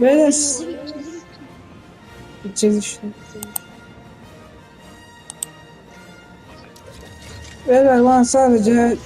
Beyler gideceğiz işte. Beyler bana sadece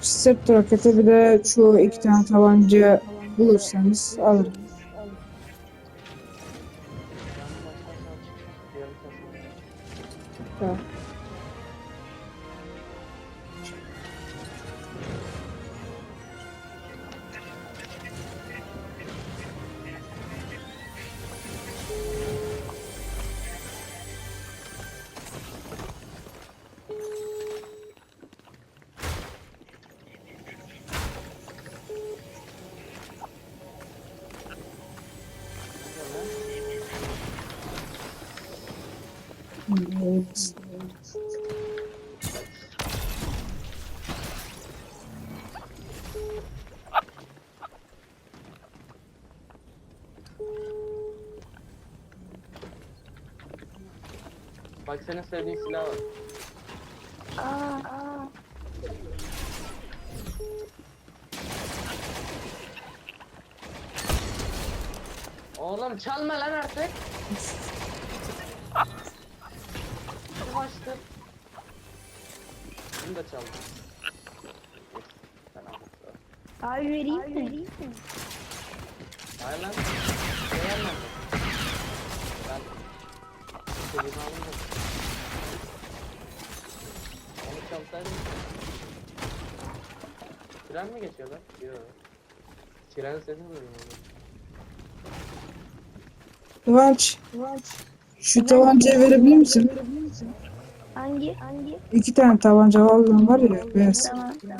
Step roketi bir de şu iki tane tabanca bulursanız alırım. Bak senin sevdiğin silah var. Oğlum çalma lan artık. Kim açtı? Bunu da çaldı. Sen al. Abi vereyim mi? Hayır lan. Beğenmedim. Ben istediğimi aldım da. Onu çalsaydım. Tren mi geçiyor lan? Yok. Tren sesi duyuyorum. oğlum. Kıvanç, şu tabancayı verebilir misin? Hangi? Hangi? İki tane tabanca vallahi var ya beyaz. Tamam tamam.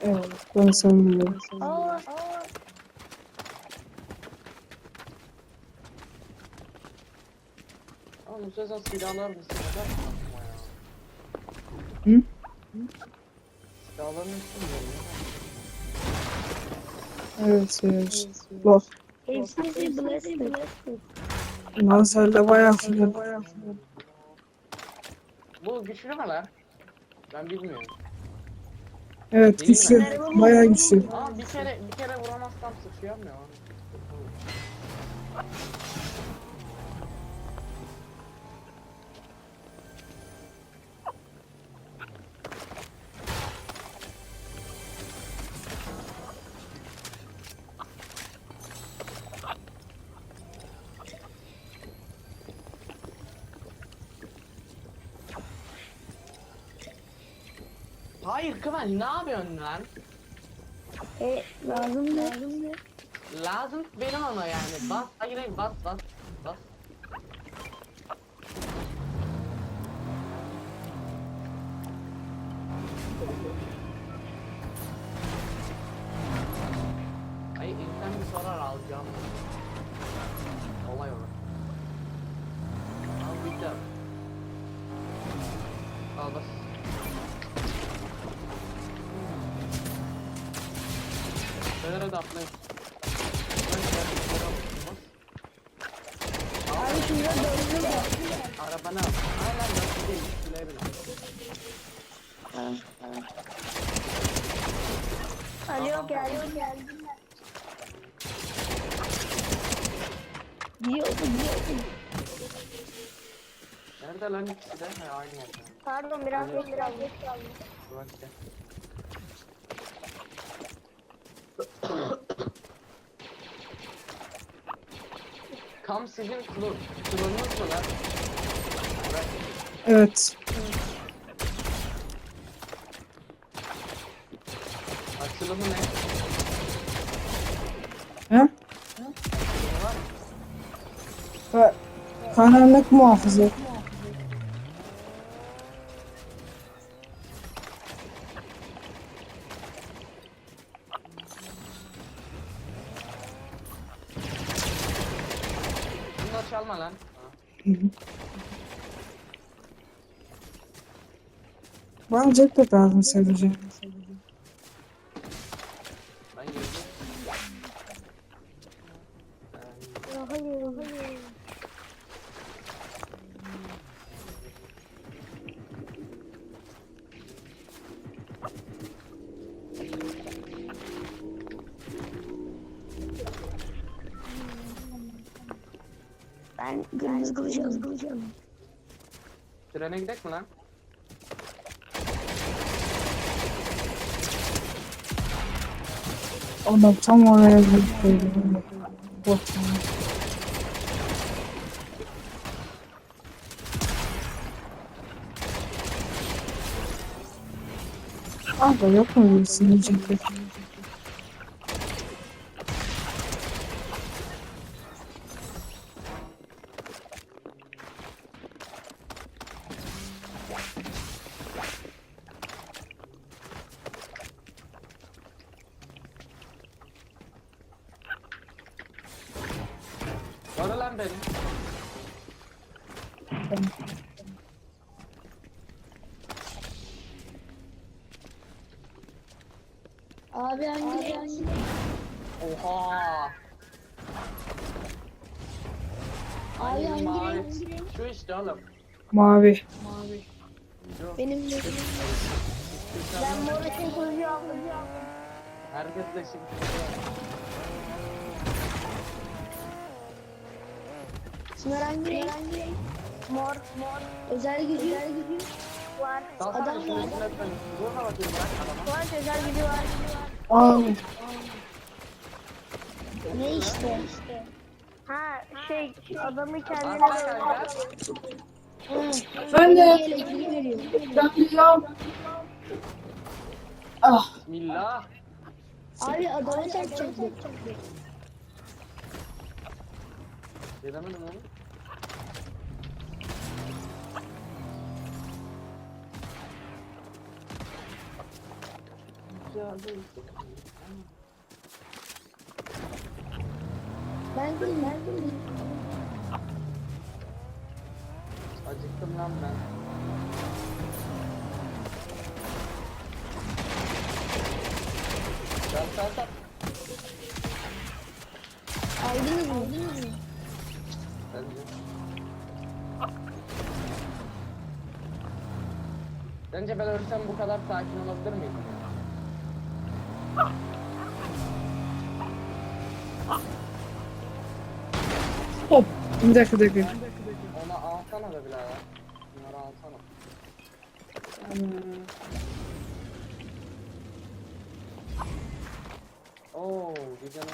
Evet, ben sanmıyorum. Aa, aa. Bu sezon silahlar mı silahlar mı aklıma ya? Hı? Silahların üstü mü Evet, evet. Bak, Hepsi blessed. Nazar'da bayağı fırladı. Bu güçlü mü lan? Ben bilmiyorum. Evet, güçlü. Bayağı güçlü. Aa bir kere bir kere vuramazsam sıçıyor mu ya? Hayır Kıvanç ne yapıyorsun lan? E, lazım ne? Lazım ne? Lazım benim ama yani. Bas, hayır hayır bas bas. Bas. Ay insan bir sorar alacağım. Olay olur. Al bitti. Al bas. Beyler hadi atlayın. Abi şurada döndü de. Arabana al. Aynen nasıl değil. Şuraya bin. Alo geldi geldi. Diyordu diyordu. Nerede lan ikisi de? Ha, aynı yerde. Pardon biraz geç biraz geç kaldım. Bak işte. Kam sizin klo klonunuz mu lan? Evet. Açılımı ne? He? Ka karanlık muhafızı. Bunları çalma lan. Bana cepte lazım sadece. Kırmızı kılıç aldım. Trene gidelim mi lan? Adam tam oraya gitti. Bot. Abi yok mu birisini yiyecekler? Lan beni. Abi hangi hangi? Oha. Abi hangi Mavi. renk? Şu işte oğlum. Mavi. Şu. Benim de. Ben mor için kılıcı aldım. Herkes de şimdi. Hangi renk? Mor. Mor. Özel gücü. Özel gücü. Var. Adam var. Var özel gücü var. Abi. Ne işte? Ha şey adamı kendine. Ben de. de ya. Ah. Bismillah. Abi adamı çarpacak. Denemedim onu. Ben de ben de. Acıktım lan ben. Sence ben ölsem bu kadar sakin olabilir miydim? Hop. Bir dakika bir dakika. Ona alsana da birader. Bunları alsana. Oo, bir canım.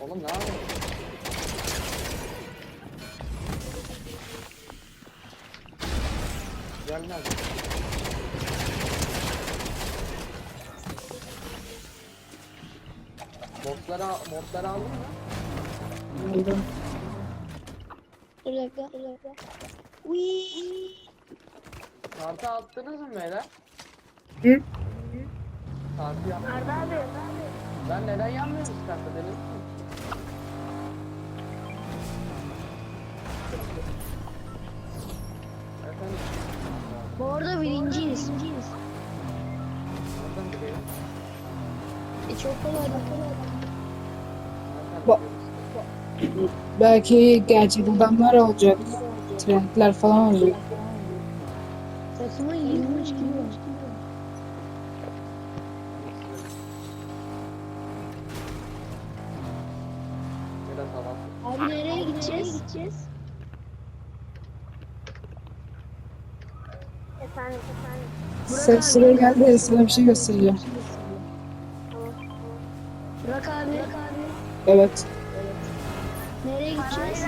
Oğlum ne yapıyorsun? Gelmez. Botları, al- botları aldın mı? Aldım. Bir dakika. Bir dakika. Uy. Kartı attınız mı beyler? Hı? Kartı yap. Arda abi. Ben neden yanmıyoruz kartı denedin mi? Efendim? Bu arada birinciyiz. Nereden biliyorsun? E çok kolay. Çok kolay. Ba-? Belki gerçek adamlar olacak. Trendler falan olacak. Takımın 23 gibi Sen sıraya gel de sana bir şey göstereceğim. Burak abi. Evet. Nereye gideceğiz?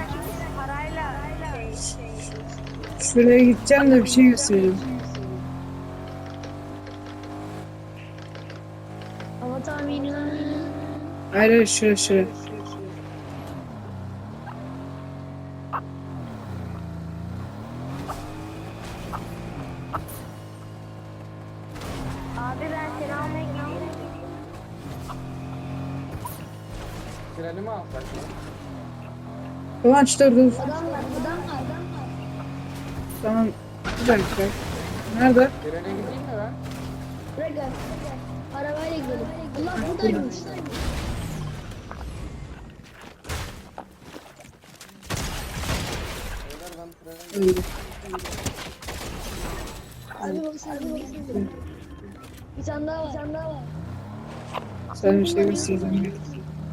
Parayla. Şuraya gideceğim de bir şey göstereceğim. Ama tahminim. Hayır hayır şuraya şuraya. Dur. Adam var, adam var, adam var. Tamam. Bir dakika. Nerede? Trene gideyim mi ben? Bırak abi. Arabayla gidelim. Allah buradaymış. Beyler ben trene Öyle. Hadi bakalım. Bir tane daha var. Bir tane daha var. Sana bir şey göstereceğim.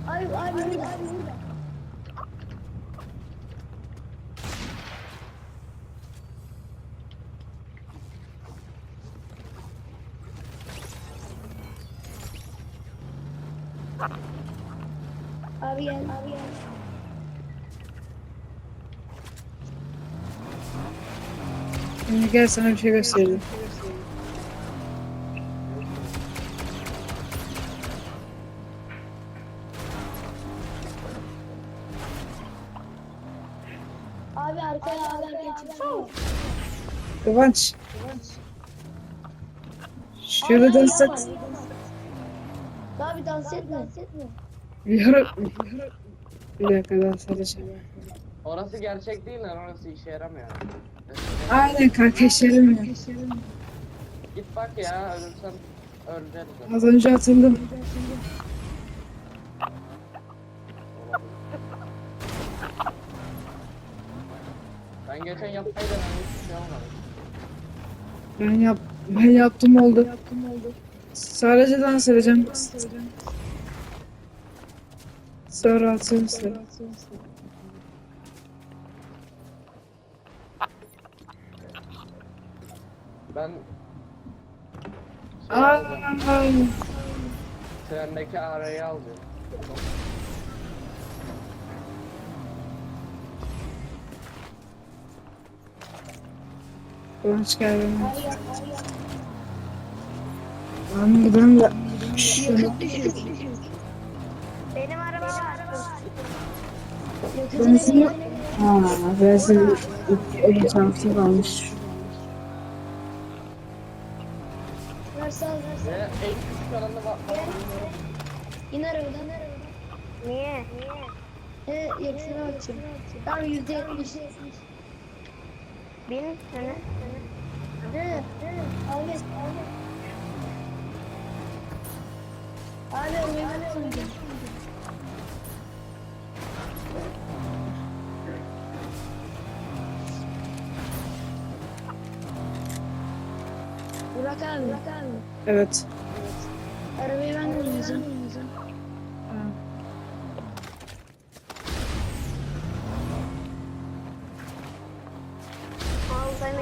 Abi abi burada. Abi burada. Abi gel. Abi gel. Şimdi gel sana bir şey göstereyim. Abi arkaya abi arkaya çıksana. Kıvanç. Şöyle dans et. Daha bir dans etme. Yorum. Bir dakika dans edeceğim. Orası gerçek değil lan orası işe yaramıyor. Aynen kanka işlerim ya. Git bak ya ölürsen öleceğiz. Az önce atıldım. Ben geçen yapmayı denedim hiçbir şey olmadı. Ben yap ben yaptım oldu. Sadece dans edeceğim. Sonra atayım size. Ben Aa, trendeki arayı alacağım. Kıvanç geldi. Anladım da. Şunu. Benim araba var. Benzin Ha, benzin öbür tarafta kalmış. Varsa Ve en küçük aranda bak. İn arabadan. Niye? Niye? He yakısını açayım. Tamam yüzde yetmiş. Bin sene. He. He. Abi. Abi arabayı Burak abi. Evet. Arabayı ben kullanacağım. Al ben.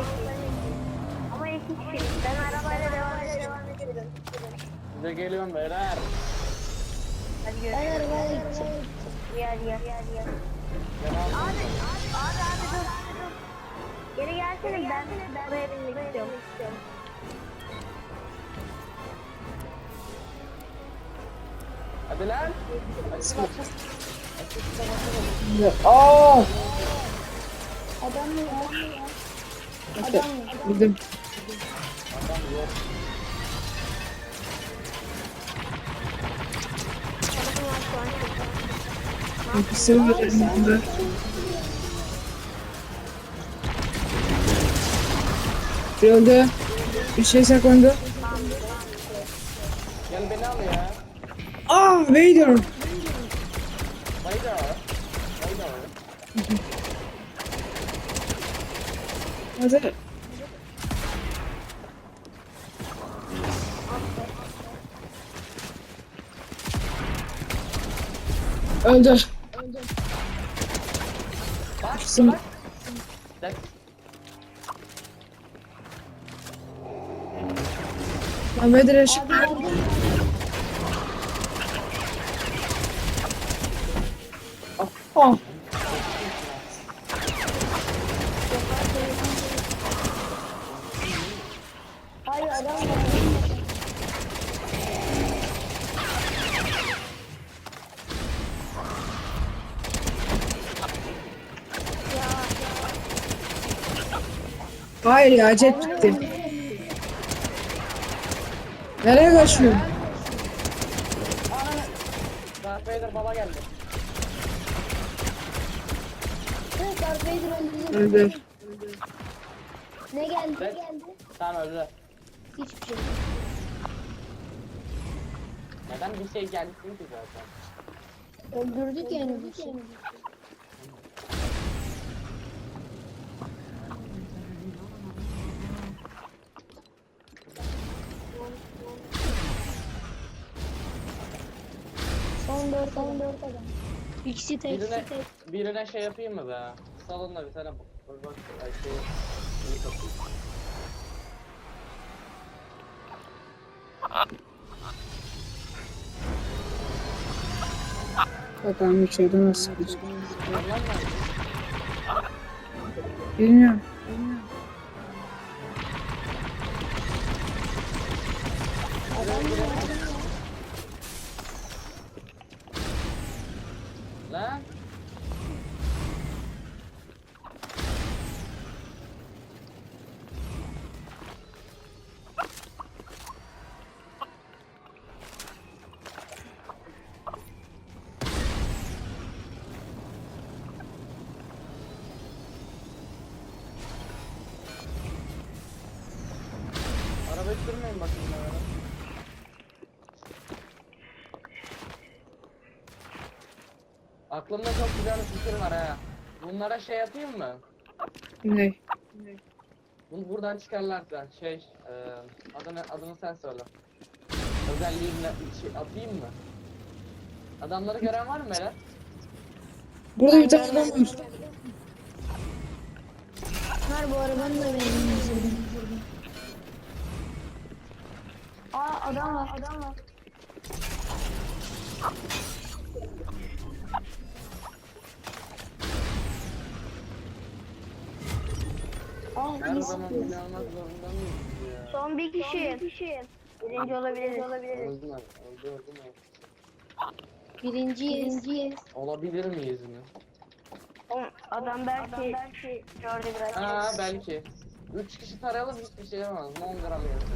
Ama iki kişi. Ben arabayla devam ederim. Size geliyorum beyler. Hadi Ben görüşürüz. arabayla gideceğim. Gel gel. Gel al. Abi abi abi dur. dur. Geri gelsene ben buraya binmek istiyorum. Hadi lan. Aa! Adam mı ya? Okay. Bildim. Adam yok. Telefon var şu an. İkisi var elimde. Bir öldü. Bir şey saklandı. Gel beni al ya. Aa Vader. Bayda. Bayda. Hadi. Öldü. Bak Kızım. bak. Bak. Lan Vader'e şu... Hayır ya jet gitti. Nereye kaçıyor? Darth Vader baba geldi. Evet Darth Vader öldürdü. Öldü. Ne geldi? Ne geldi? Tamam öldü. Hiçbir şey. Neden bir şey geldi ki zaten? Öldürdük yani bir şey. Son dört son dört adam. İkisi tek, Birine, ikisi tek. birine şey yapayım mı be? Salonda bir tane bak şey iyi kapıyı. Bakalım içeride nasıl sıkıcı. Lan lan. Bilmiyorum. Lan. Aklımda çok güzel bir fikir var ha. Bunlara şey yapayım mı? Ne? Bunu buradan çıkarlarsa şey e, adını adını sen söyle. Özelliğimle şey, atayım mı? Adamları gören var mı Meral? Burada bir tane adam var. Var bu arabanın da benim Aa adam var. Adam var. Her zaman zorunda mıyız ya? Son bir kişi. Birinci olabiliriz. Öldüm ben. Öldü öldüm ben. Birinciyiz. Birinciyiz. Olabilir miyiz mi? Oğlum, Adam belki gördü biraz. Ha belki. Üç kişi tarayalım hiçbir şey yapamaz. 10 gram yarısı.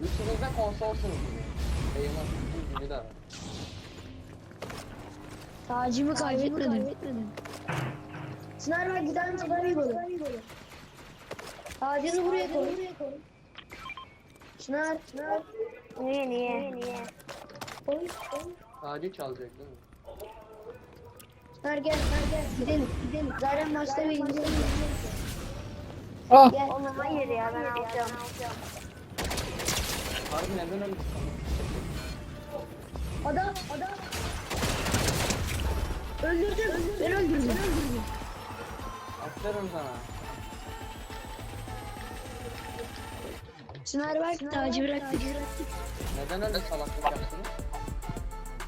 Üçünüz de konsolsunuz gibi. Eyvah bir gibi de. Tacımı kaybetmedim. Çınar bak giden çınar böyle. Tacını buraya koy. Çınar, Çınar. Niye niye? Niye? Koy, koy. Sadece çalacak değil mi? Çınar gel, Çınar gel. Gidelim, gidelim. Zaten maçta bir gidelim. Ah! Gel. Oğlum hayır ya ben alacağım. Harbi neden öyle? Adam, adam. Öldürdüm. Ben öldürdüm. Aferin sana. Çınar bak tacı bıraktık. Neden öyle salaklık yaptınız?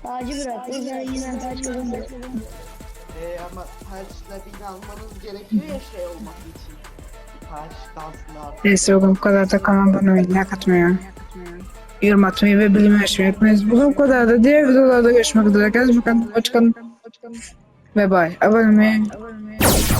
Tacı bıraktık. Yani yine taç kazandı. Ee, ama taşla bin almanız gerekiyor ya şey olmak için. Taş dansını artık. Neyse bugün bu kadar da kanalıma oyuna katmıyor. Yorum atmayı ve bildirim açmayı unutmayınız. Bugün bu kadar da diğer videolarda görüşmek üzere. Kendinize bakın. Hoşçakalın. Ve bay. Abone olmayı.